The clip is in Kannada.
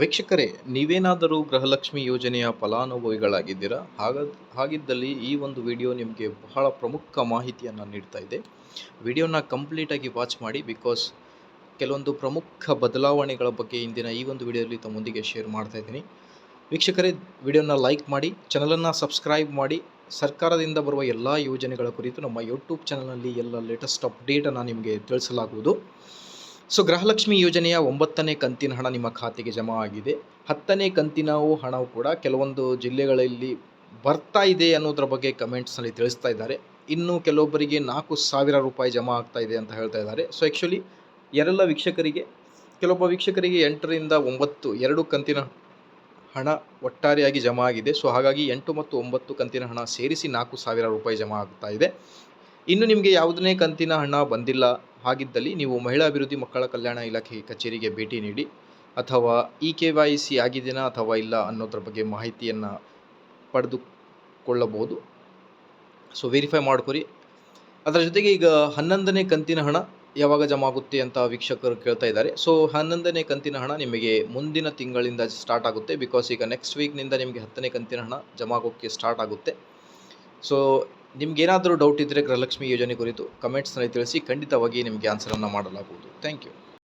ವೀಕ್ಷಕರೇ, ನೀವೇನಾದರೂ ಗೃಹಲಕ್ಷ್ಮಿ ಯೋಜನೆಯ ಫಲಾನುಭವಿಗಳಾಗಿದ್ದೀರಾ? ಹಾಗ, ಹಾಗಿದ್ದಲ್ಲಿ ಈ ಒಂದು ವಿಡಿಯೋ ನಿಮಗೆ ಬಹಳ ಪ್ರಮುಖ ಮಾಹಿತಿಯನ್ನು ನೀಡ್ತಾ ಇದೆ. ವಿಡಿಯೋನ ಕಂಪ್ಲೀಟಾಗಿ ವಾಚ್ ಮಾಡಿ, ಬಿಕಾಸ್ ಕೆಲವೊಂದು ಪ್ರಮುಖ ಬದಲಾವಣೆಗಳ ಬಗ್ಗೆ ಇಂದಿನ ಈ ಒಂದು ವಿಡಿಯೋದಲ್ಲಿ ತಮ್ಮೊಂದಿಗೆ ಶೇರ್ ಮಾಡ್ತಾ ಇದ್ದೀನಿ. ವೀಕ್ಷಕರೇ, ವಿಡಿಯೋನ ಲೈಕ್ ಮಾಡಿ, ಚಾನಲನ್ನು ಸಬ್ಸ್ಕ್ರೈಬ್ ಮಾಡಿ. ಸರ್ಕಾರದಿಂದ ಬರುವ ಎಲ್ಲ ಯೋಜನೆಗಳ ಕುರಿತು ನಮ್ಮ ಯೂಟ್ಯೂಬ್ ಚಾನಲ್ನಲ್ಲಿ ಎಲ್ಲ ಲೇಟೆಸ್ಟ್ ಅಪ್ಡೇಟನ್ನು ನಿಮಗೆ ತಿಳಿಸಲಾಗುವುದು. ಸೊ ಗೃಹಲಕ್ಷ್ಮಿ ಯೋಜನೆಯ ಒಂಬತ್ತನೇ ಕಂತಿನ ಹಣ ನಿಮ್ಮ ಖಾತೆಗೆ ಜಮಾ ಆಗಿದೆ. ಹತ್ತನೇ ಕಂತಿನ ಹಣವು ಕೂಡ ಕೆಲವೊಂದು ಜಿಲ್ಲೆಗಳಲ್ಲಿ ಬರ್ತಾ ಇದೆ ಅನ್ನೋದ್ರ ಬಗ್ಗೆ ಕಮೆಂಟ್ಸ್ನಲ್ಲಿ ತಿಳಿಸ್ತಾ ಇದ್ದಾರೆ. ಇನ್ನು ಕೆಲವೊಬ್ಬರಿಗೆ ನಾಲ್ಕು ಸಾವಿರ ರೂಪಾಯಿ ಜಮಾ ಆಗ್ತಾ ಇದೆ ಅಂತ ಹೇಳ್ತಾ ಇದ್ದಾರೆ. ಸೊ ಆ್ಯಕ್ಚುಲಿ ಯಾರೆಲ್ಲ ವೀಕ್ಷಕರಿಗೆ, ಕೆಲವೊಬ್ಬ ವೀಕ್ಷಕರಿಗೆ ಎಂಟರಿಂದ ಒಂಬತ್ತು, ಎರಡು ಕಂತಿನ ಹಣ ಒಟ್ಟಾರೆಯಾಗಿ ಜಮಾ ಆಗಿದೆ. ಸೊ ಹಾಗಾಗಿ ಎಂಟು ಮತ್ತು ಒಂಬತ್ತು ಕಂತಿನ ಹಣ ಸೇರಿಸಿ ನಾಲ್ಕು ಸಾವಿರ ರೂಪಾಯಿ ಜಮಾ ಆಗ್ತಾ ಇದೆ. ಇನ್ನು ನಿಮಗೆ ಯಾವುದನೇ ಕಂತಿನ ಹಣ ಬಂದಿಲ್ಲ ಹಾಗಿದ್ದಲ್ಲಿ ನೀವು ಮಹಿಳಾ ಅಭಿವೃದ್ಧಿ ಮಕ್ಕಳ ಕಲ್ಯಾಣ ಇಲಾಖೆ ಕಚೇರಿಗೆ ಭೇಟಿ ನೀಡಿ ಅಥವಾ ಇ ಕೆ ವೈ ಸಿ ಆಗಿದೆಯಾ ಅಥವಾ ಇಲ್ಲ ಅನ್ನೋದ್ರ ಬಗ್ಗೆ ಮಾಹಿತಿಯನ್ನು ಪಡೆದುಕೊಳ್ಳಬಹುದು. ಸೊ ವೆರಿಫೈ ಮಾಡ್ಕೊರಿ. ಅದರ ಜೊತೆಗೆ ಈಗ ಹನ್ನೊಂದನೇ ಕಂತಿನ ಹಣ ಯಾವಾಗ ಜಮಾ ಆಗುತ್ತೆ ಅಂತ ವೀಕ್ಷಕರು ಕೇಳ್ತಾ ಇದ್ದಾರೆ. ಸೊ ಹನ್ನೊಂದನೇ ಕಂತಿನ ಹಣ ನಿಮಗೆ ಮುಂದಿನ ತಿಂಗಳಿಂದ ಸ್ಟಾರ್ಟ್ ಆಗುತ್ತೆ. ಬಿಕಾಸ್ ಈಗ ನೆಕ್ಸ್ಟ್ ವೀಕ್ನಿಂದ ನಿಮಗೆ ಹತ್ತನೇ ಕಂತಿನ ಹಣ ಜಮಾ ಆಗೋಕ್ಕೆ ಸ್ಟಾರ್ಟ್ ಆಗುತ್ತೆ. ಸೊ ನಿಮ್ಗೇನಾದರೂ ಡೌಟ್ ಇದ್ದರೆ ಗೃಹಲಕ್ಷ್ಮಿ ಯೋಜನೆ ಕುರಿತು ಕಮೆಂಟ್ಸ್ನಲ್ಲಿ ತಿಳಿಸಿ ಖಂಡಿತವಾಗಿ ನಿಮಗೆ ಆನ್ಸರನ್ನು ಮಾಡಲಾಗುವುದು. Thank you